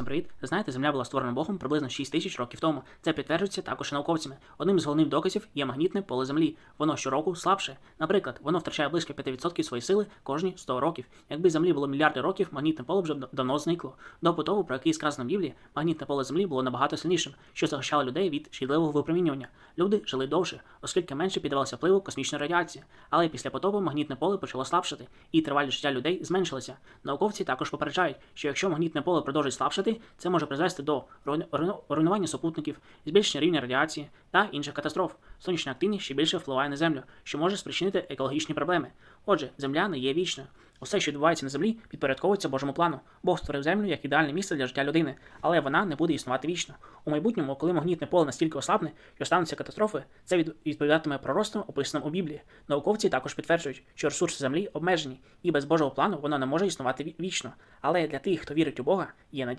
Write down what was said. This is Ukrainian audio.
Всім привіт! Знаєте, земля була створена Богом приблизно 6 тисяч років тому. Це підтверджується також науковцями. Одним з головних доказів є магнітне поле Землі. Воно щороку слабше. Наприклад, воно втрачає близько 5% своєї сили кожні 100 років. Якби землі було мільярди років, магнітне поле вже давно зникло. До побутову, про який сказано в Біблії, магнітне поле Землі було набагато сильнішим, що захищало людей від шкідливого випромінювання. Люди жили довше, оскільки менше піддавалося впливу космічної радіації. Але після потопу магнітне поле почало слабшати, і тривалість життя людей зменшилася. Науковці також попереджають, що якщо магнітне поле продовжить слабшати, це може призвести до руйну- руйну- руйнування супутників, збільшення рівня радіації та інших катастроф. Сонячна активність ще більше впливає на землю, що може спричинити екологічні проблеми. Отже, земля не є вічною. Усе, що відбувається на землі, підпорядковується Божому плану. Бог створив землю як ідеальне місце для життя людини, але вона не буде існувати вічно. У майбутньому, коли магнітне поле настільки ослабне, що стануться катастрофи, це відповідатиме пророцтвам, описаним у Біблії. Науковці також підтверджують, що ресурси землі обмежені, і без Божого плану воно не може існувати вічно. Але для тих, хто вірить у Бога, є надія.